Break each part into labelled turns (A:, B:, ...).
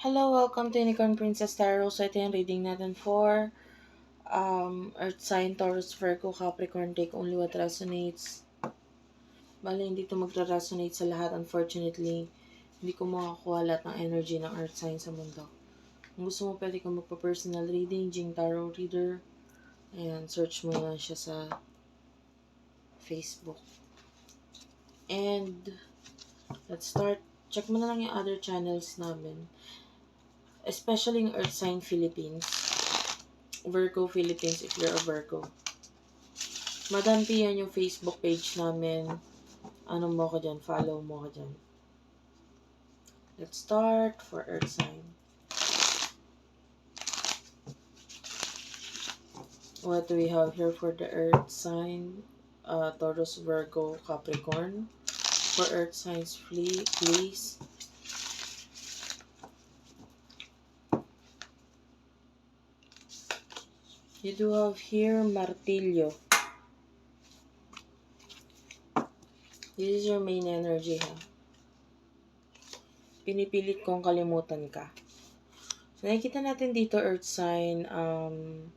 A: Hello, welcome to Unicorn Princess Tarot. So, ito yung reading natin for um, Earth Sign, Taurus, Virgo, Capricorn. Take only what resonates. Bale, hindi ito magra-resonate sa lahat. Unfortunately, hindi ko makakuha lahat ng energy ng Earth Sign sa mundo. Kung gusto mo, pwede kang magpa-personal reading, Jing Tarot Reader. Ayan, search mo lang siya sa Facebook. And, let's start. Check mo na lang yung other channels namin especially in Earth Sign Philippines, Virgo Philippines if you're a Virgo. Madam yan yung Facebook page namin. Ano mo ko dyan? Follow mo ko dyan. Let's start for Earth Sign. What do we have here for the Earth Sign? Uh, Taurus, Virgo, Capricorn. For Earth Signs, please. You do have here martilyo. This is your main energy, ha? Pinipilit kong kalimutan ka. So, nakikita natin dito, earth sign, um,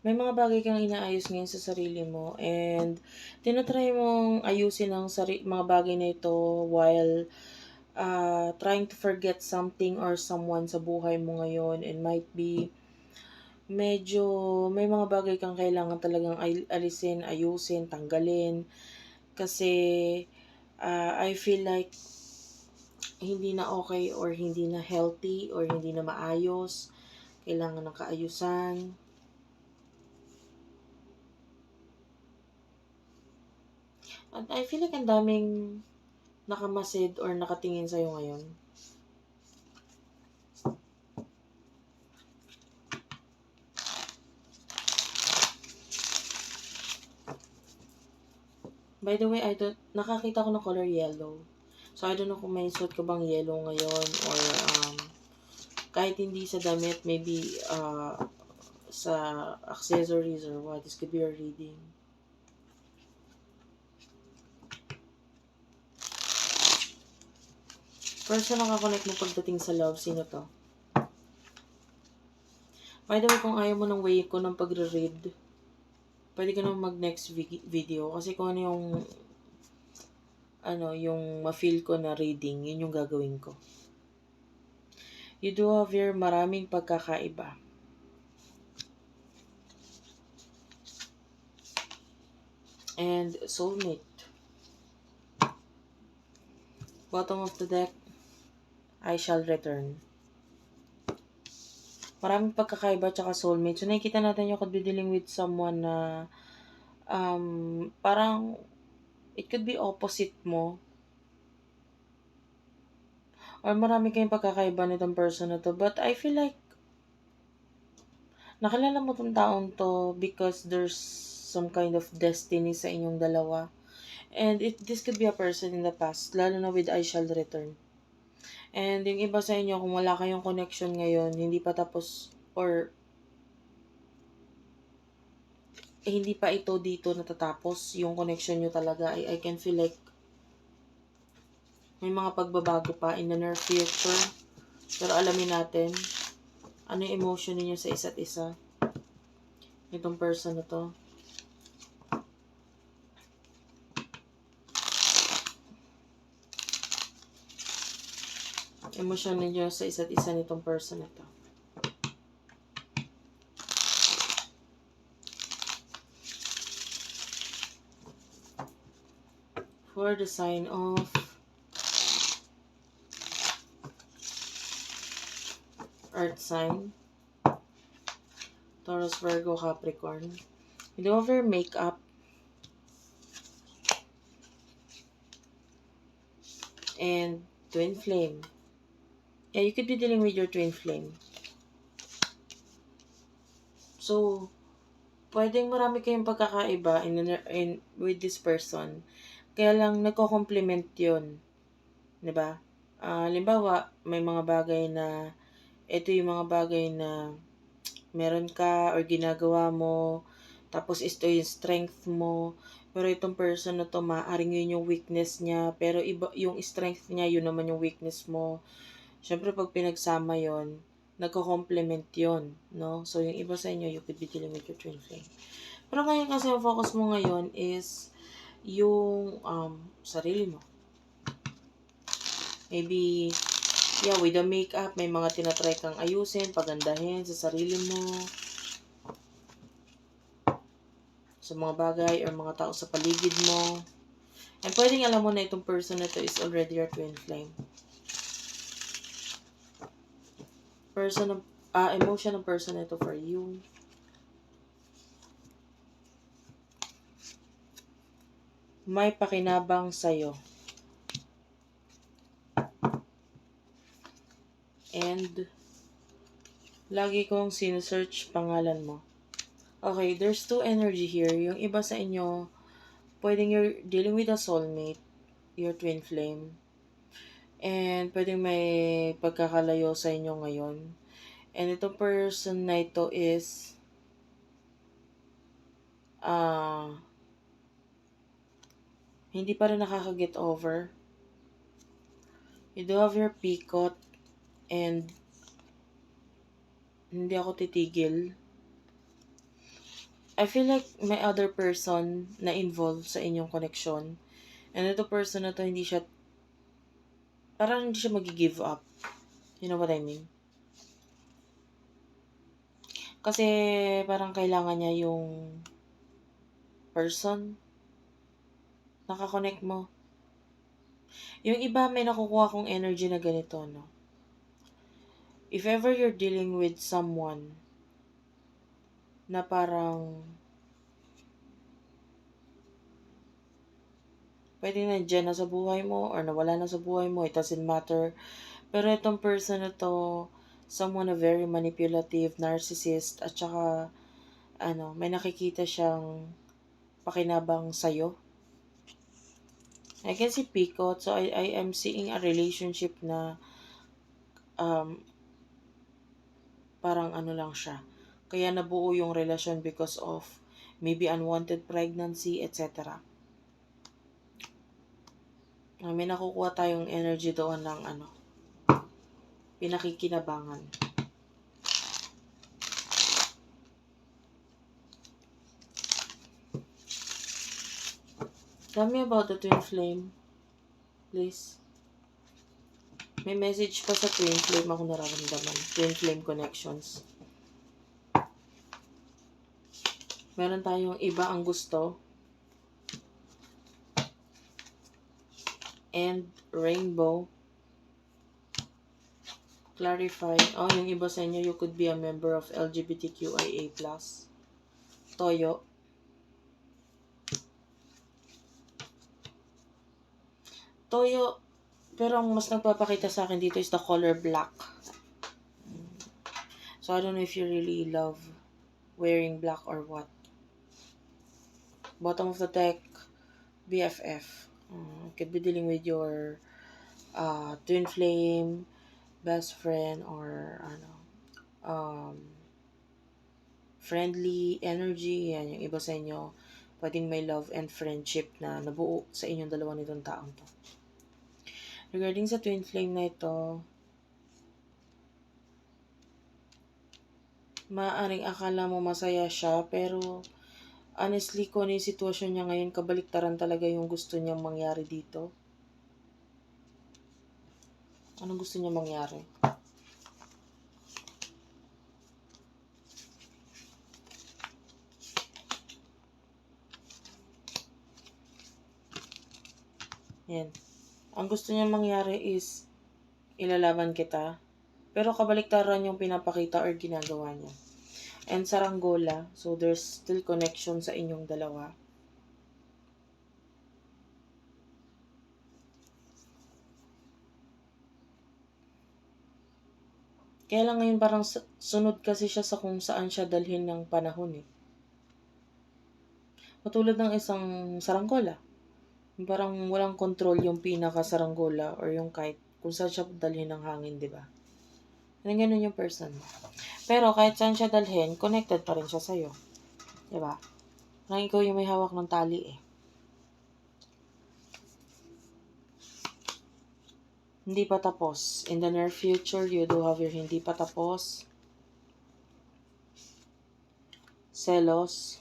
A: may mga bagay kang inaayos ngayon sa sarili mo and tinatry mong ayusin ang sari- mga bagay na ito while uh, trying to forget something or someone sa buhay mo ngayon and might be medyo may mga bagay kang kailangan talagang alisin, ayusin, tanggalin. Kasi uh, I feel like hindi na okay or hindi na healthy or hindi na maayos. Kailangan ng kaayusan. At I feel like ang daming nakamasid or nakatingin sa'yo ngayon. By the way, I don't, nakakita ko ng color yellow. So, I don't know kung may suot ka bang yellow ngayon or um, kahit hindi sa damit, maybe uh, sa accessories or what. This could be your reading. Person nakakonect mo pagdating sa love, sino to? By the way, kung ayaw mo ng way ko ng pagre-read, pwede ka naman mag-next video kasi kung ano yung ano, yung ma-feel ko na reading, yun yung gagawin ko. You do have your maraming pagkakaiba. And soulmate. Bottom of the deck, I shall return maraming pagkakaiba tsaka soulmate. So, nakikita natin yung could be dealing with someone na um, parang it could be opposite mo. Or marami kayong pagkakaiba nitong person na to. But I feel like nakilala mo tong taong to because there's some kind of destiny sa inyong dalawa. And it this could be a person in the past, lalo na with I shall return. And yung iba sa inyo, kung wala kayong connection ngayon, hindi pa tapos, or eh, hindi pa ito dito natatapos, yung connection nyo talaga, I, I can feel like may mga pagbabago pa in the near future. Pero alamin natin, ano yung emotion niyo sa isa't isa. Itong person na to. Emosyon ninyo sa isa't isa nitong person na to. For the sign of Earth sign, Taurus, Virgo, Capricorn. You do over makeup. And twin flame. Yeah, you could be dealing with your twin flame. So, pwedeng marami kayong pagkakaiba in, in, with this person. Kaya lang, nagko-complement yun. ba? Diba? Uh, limbawa, may mga bagay na, ito yung mga bagay na meron ka or ginagawa mo, tapos ito yung strength mo, pero itong person na to, maaaring yun yung weakness niya, pero iba, yung strength niya, yun naman yung weakness mo. Syempre, pag pinagsama yon nagko-complement yon no? So, yung iba sa inyo, you could be dealing with your twin flame. Pero ngayon kasi, ang focus mo ngayon is yung um, sarili mo. Maybe, yeah, with the makeup, may mga tinatry kang ayusin, pagandahin sa sarili mo. Sa mga bagay or mga tao sa paligid mo. And pwedeng alam mo na itong person na to is already your twin flame. Person ah, emotion ng person na to for you. May pakinabang sa'yo. And, lagi kong sinesearch pangalan mo. Okay, there's two energy here. Yung iba sa inyo, pwedeng you're dealing with a soulmate, your twin flame. And pwedeng may pagkakalayo sa inyo ngayon. And itong person na ito is ah hindi pa rin nakaka-get over. You do have your picot and hindi ako titigil. I feel like may other person na involved sa inyong connection. And ito person na to, hindi siya, parang hindi siya mag-give up. You know what I mean? Kasi parang kailangan niya yung person nakakonect mo. Yung iba may nakukuha kong energy na ganito, no? If ever you're dealing with someone na parang pwede nandiyan na sa buhay mo or nawala na sa buhay mo, it doesn't matter. Pero itong person na to, someone na very manipulative, narcissist, at saka, ano, may nakikita siyang pakinabang sa'yo. I can see Picot, so I, I am seeing a relationship na um, parang ano lang siya. Kaya nabuo yung relasyon because of maybe unwanted pregnancy, etc. Uh, may nakukuha tayong energy doon ng ano, pinakikinabangan. Tell me about the twin flame, please. May message pa sa twin flame ako nararamdaman. Twin flame connections. Meron tayong iba ang gusto. And rainbow. Clarify. Oh, yung iba sa inyo, you could be a member of LGBTQIA+. Toyo. Toyo, pero ang mas nagpapakita sa akin dito is the color black. So, I don't know if you really love wearing black or what. Bottom of the deck, BFF. Um, could be dealing with your uh, twin flame, best friend, or ano, um, friendly energy. Yan, yung iba sa inyo, pwedeng may love and friendship na nabuo sa inyong dalawa nitong taong to. Regarding sa twin flame na ito, maaring akala mo masaya siya, pero honestly, kung ano yung sitwasyon niya ngayon, kabaliktaran talaga yung gusto niyang mangyari dito. Anong gusto niya mangyari? Yan. Ang gusto niya mangyari is ilalaban kita. Pero kabaliktaran yung pinapakita or ginagawa niya. And saranggola, so there's still connection sa inyong dalawa. Kaya lang ngayon parang sunod kasi siya sa kung saan siya dalhin ng panahon eh. Matulad ng isang saranggola parang walang control yung pinaka-saranggola or yung kite kung saan siya dalhin ng hangin, di ba? Ganun ganun yung person mo. Pero kahit saan siya dalhin, connected pa rin siya sa'yo. Di ba? Parang ikaw yung may hawak ng tali eh. Hindi pa tapos. In the near future, you do have your hindi pa tapos. Selos.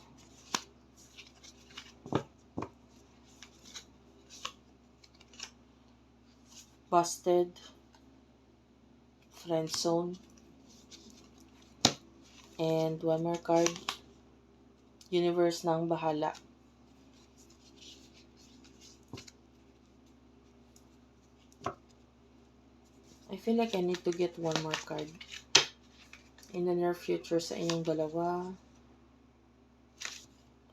A: Busted. Friend zone. And one more card. Universe ang bahala. I feel like I need to get one more card. In the near future sa inyong dalawa.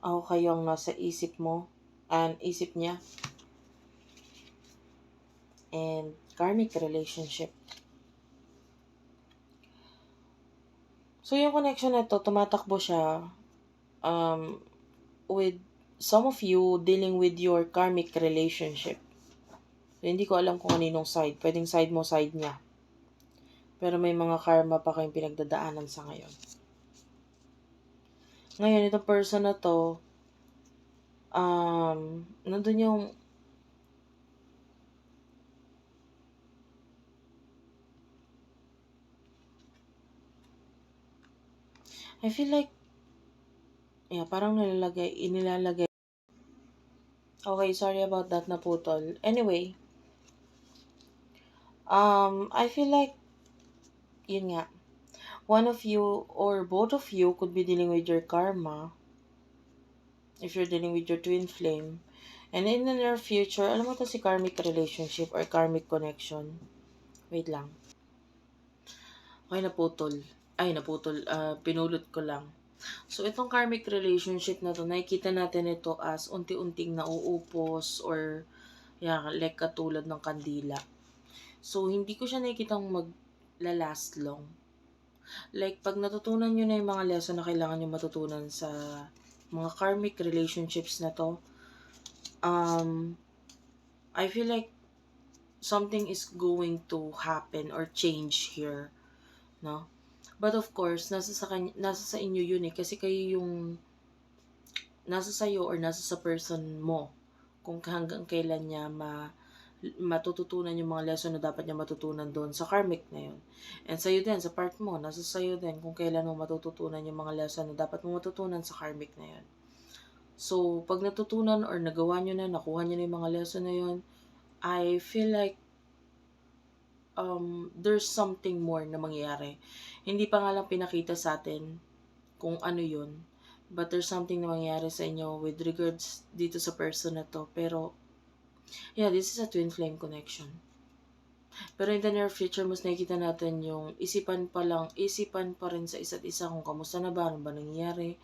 A: Ako kayong nasa isip mo. And isip niya. And karmic relationship. So, yung connection na to, tumatakbo siya um, with some of you dealing with your karmic relationship. So, hindi ko alam kung aninong side. Pwedeng side mo, side niya. Pero may mga karma pa kayong pinagdadaanan sa ngayon. Ngayon, itong person na to, um, nandun yung I feel like, yeah, parang nilalagay, inilalagay. Okay, sorry about that, naputol. Anyway, um, I feel like, yun nga, one of you or both of you could be dealing with your karma if you're dealing with your twin flame. And in the near future, alam mo to si karmic relationship or karmic connection. Wait lang. Okay, naputol. Ay, naputol. ah pinulot ko lang. So, itong karmic relationship na to, nakikita natin ito as unti-unting nauupos or yeah, like katulad ng kandila. So, hindi ko siya nakikitang maglalast long. Like, pag natutunan nyo na yung mga lesson na kailangan nyo matutunan sa mga karmic relationships na to, um, I feel like something is going to happen or change here. No? But of course, nasa sa, kanya, nasa sa inyo yun eh. Kasi kayo yung nasa sa'yo or nasa sa person mo kung hanggang kailan niya ma, matututunan yung mga lesson na dapat niya matutunan doon sa karmic na yun. And sa'yo din, sa part mo, nasa sa'yo din kung kailan mo matututunan yung mga lesson na dapat mo matutunan sa karmic na yun. So, pag natutunan or nagawa nyo na, nakuha nyo na yung mga lesson na yun, I feel like um, there's something more na mangyayari. Hindi pa nga lang pinakita sa atin kung ano yun. But there's something na mangyayari sa inyo with regards dito sa person na to. Pero, yeah, this is a twin flame connection. Pero in the near future, mas nakikita natin yung isipan pa lang, isipan pa rin sa isa't isa kung kamusta na ba, ano ba nangyayari,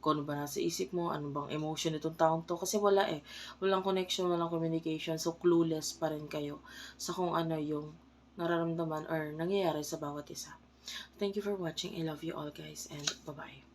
A: kung ano ba nasa isip mo, ano bang emotion itong taong to. Kasi wala eh. Walang connection, walang communication. So, clueless pa rin kayo sa kung ano yung nararamdaman or nangyayari sa bawat isa. Thank you for watching. I love you all guys and bye-bye.